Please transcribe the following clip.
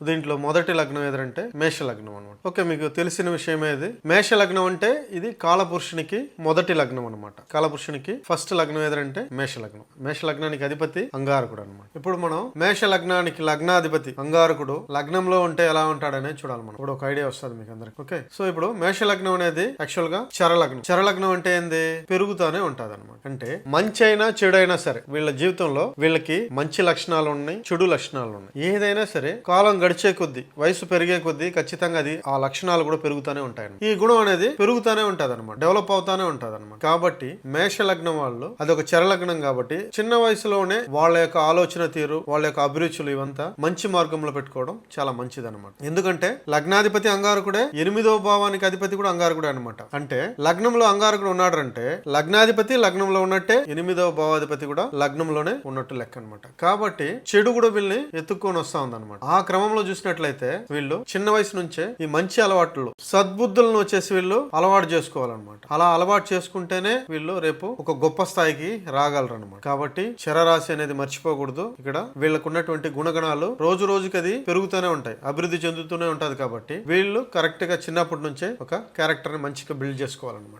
దీంట్లో మొదటి లగ్నం ఏదంటే మేష లగ్నం అనమాట ఓకే మీకు తెలిసిన విషయం ఏది? మేష లగ్నం అంటే ఇది కాలపురుషునికి మొదటి లగ్నం అనమాట కాలపురుషునికి ఫస్ట్ లగ్నం ఏదంటే మేష లగ్నం మేష లగ్నానికి అధిపతి అంగారకుడు అనమాట ఇప్పుడు మనం మేష లగ్నానికి లగ్నాధిపతి అంగారకుడు లగ్నంలో ఉంటే ఎలా ఉంటాడనే చూడాలి మనం. ఇప్పుడు ఒక ఐడియా వస్తుంది మీకు అందరికి. ఓకే సో ఇప్పుడు మేష లగ్నం అనేది యాక్చువల్గా చరలగ్నం. చరలగ్నం అంటే ఏంది? పెరుగుతూనే ఉంటది అనమాట అంటే మంచి అయినా చెడు అయినా సరే వీళ్ళ జీవితంలో వీళ్ళకి మంచి లక్షణాలు ఉన్నాయి చెడు లక్షణాలు ఉన్నాయి. ఏదైనా సరే కాలం గడిచే కొద్దీ వయసు పెరిగే కొద్దీ ఖచ్చితంగా అది ఆ లక్షణాలు కూడా పెరుగుతూనే ఉంటాయి ఈ గుణం అనేది పెరుగుతూనే ఉంటుంది అనమాట డెవలప్ అవుతానే ఉంటుంది అనమాట కాబట్టి మేష లగ్నం వాళ్ళు అది ఒక చరలగ్నం కాబట్టి చిన్న వయసులోనే వాళ్ళ యొక్క ఆలోచన తీరు వాళ్ళ యొక్క అభిరుచులు ఇవంతా మంచి మార్గంలో పెట్టుకోవడం చాలా మంచిది అనమాట ఎందుకంటే లగ్నాధిపతి అంగారకుడే ఎనిమిదో భావానికి అధిపతి కూడా అంగారకుడే అనమాట అంటే లగ్నంలో అంగారకుడు ఉన్నాడు అంటే లగ్నాధిపతి లగ్నంలో ఉన్నట్టే ఎనిమిదవ భావాధిపతి కూడా లగ్నంలోనే ఉన్నట్టు లెక్క అనమాట కాబట్టి చెడు కూడా వీళ్ళని ఎత్తుక్కొని వస్తా ఉందన్నమాట. ఆ క్రమంలో చూసినట్లయితే వీళ్ళు చిన్న వయసు నుంచే ఈ మంచి అలవాట్లు సద్బుద్ధులను వచ్చేసి వీళ్ళు అలవాటు చేసుకోవాలన్నమాట. అలా అలవాటు చేసుకుంటేనే వీళ్ళు రేపు ఒక గొప్ప స్థాయికి రాగలరు అనమాట కాబట్టి చరరాశి అనేది మర్చిపోకూడదు. ఇక్కడ వీళ్ళకున్నటువంటి గుణగణాలు రోజు రోజుకి అది పెరుగుతూనే ఉంటాయి అభివృద్ధి చెందుతూనే ఉంటుంది కాబట్టి వీళ్ళు కరెక్ట్గా చిన్నప్పటి నుంచే ఒక క్యారెక్టర్ని మంచిగా బిల్డ్ చేసుకోవాలన్నమాట.